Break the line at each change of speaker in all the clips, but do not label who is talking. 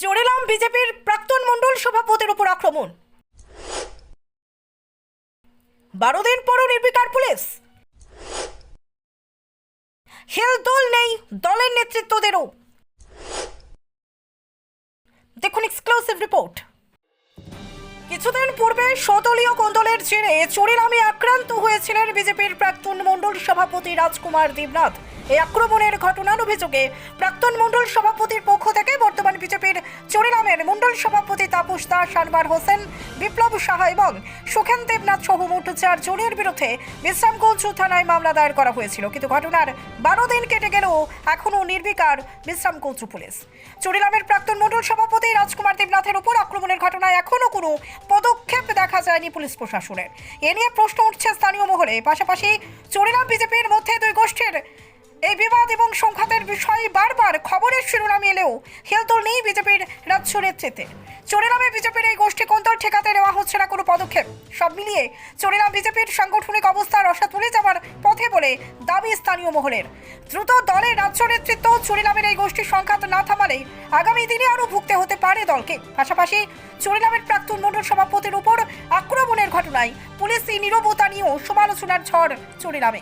চড়িলাম বিজেপির প্রাক্তন মণ্ডল সভাপতির উপর আক্রমণ। বারো দিন পরও নির্বিকার পুলিশ। হেল দল নেই, দলের নেতৃত্বদেরও। দেখুন এক্সক্লুসিভ রিপোর্ট কিছুদিন পূর্বে সদলীয় কোন্দলের জেরে চড়িলামে আক্রান্ত হয়েছিলেন বিজেপির প্রাক্তন মণ্ডল সভাপতি রাজকুমার দেবনাথ। এই আক্রমণের ঘটনার অভিযোগে প্রাক্তন মণ্ডল সভাপতির পক্ষ থেকে বর্তমান বিজেপির চড়িলামের মণ্ডল সভাপতি তাপস দাস, আনবার হোসেন, বিপ্লব সাহা এবং সুখেন দেবনাথ সহ মোট চার জনের বিরুদ্ধে বিশ্রামগঞ্জ থানায় মামলা দায়ের করা হয়েছিল। কিন্তু ঘটনার বারো দিন কেটে গেলেও এখনও নির্বিকার বিশ্রামগঞ্জ পুলিশ। চড়িলামের প্রাক্তন মণ্ডল সভাপতি রাজকুমার দেবনাথের উপর আক্রমণের ঘটনায় এখনও কোনো পদক্ষেপ দেখা যায়নি পুলিশ প্রশাসনের। এ নিয়ে প্রশ্ন উঠছে স্থানীয় মহলে। পাশাপাশি চড়িলাম বিজেপির মধ্যে দুই গোষ্ঠীর। এই বিবাদ এবং সংঘাতের বিষয়ে বারবার খবরের শিরোনামে এলেও হেলদোল নেই বিজেপির রাজ্য নেতৃত্বে। চড়িলামে বিজেপির এই গোষ্ঠী কোন্তর ঠেকাতে নেওয়া হচ্ছে না কোনো পদক্ষেপ। সব মিলিয়ে চড়িলাম বিজেপির সাংগঠনিক অবস্থা রসা তুলে যাওয়ার পথে বলে দাবি স্থানীয় মহলের। দ্রুত দলের রাজ্য নেতৃত্ব চড়িলামের এই গোষ্ঠীর সংঘাত থামালে আগামী দিনে আরও ভুগতে হতে পারে দলকে। পাশাপাশি চড়িলামের প্রাক্তন মণ্ডল সভাপতির উপর আক্রমণের ঘটনায় পুলিশ এই নিরবতা নিয়েও সমালোচনার ঝড় চড়িলামে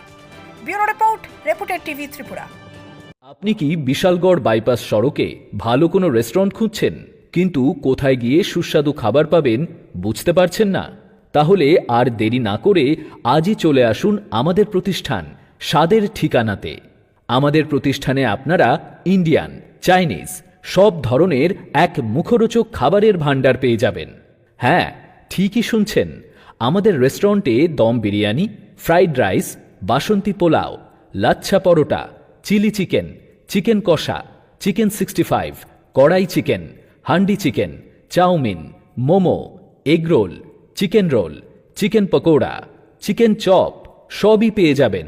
bureau report, reputed TV Tripura.
আপনি কি বিশালগড় বাইপাস সড়কে ভালো কোনো রেস্টুরেন্ট খুঁজছেন? কিন্তু কোথায় গিয়ে সুস্বাদু খাবার পাবেন বুঝতে পারছেন না? তাহলে আর দেরি না করে আজই চলে আসুন আমাদের প্রতিষ্ঠান, স্বাদের ঠিকানাতে। আমাদের প্রতিষ্ঠানে আপনারা ইন্ডিয়ান চাইনিজ সব ধরনের এক মুখরোচক খাবারের ভাণ্ডার পেয়ে যাবেন। হ্যাঁ ঠিকই শুনছেন। আমাদের রেস্টুরেন্টে dum biryani fried rice basanti pulao, lachha paratha chilli chicken chicken কষা chicken sixty five kadai chicken handi chicken chowmein, momo egg roll chicken roll chicken pakora chicken chop সবই পেয়ে যাবেন।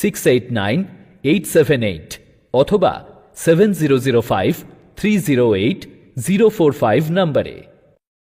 six eight nine eight seven eight অথবা seven zero zero five three zero eight zero four five নম্বরে।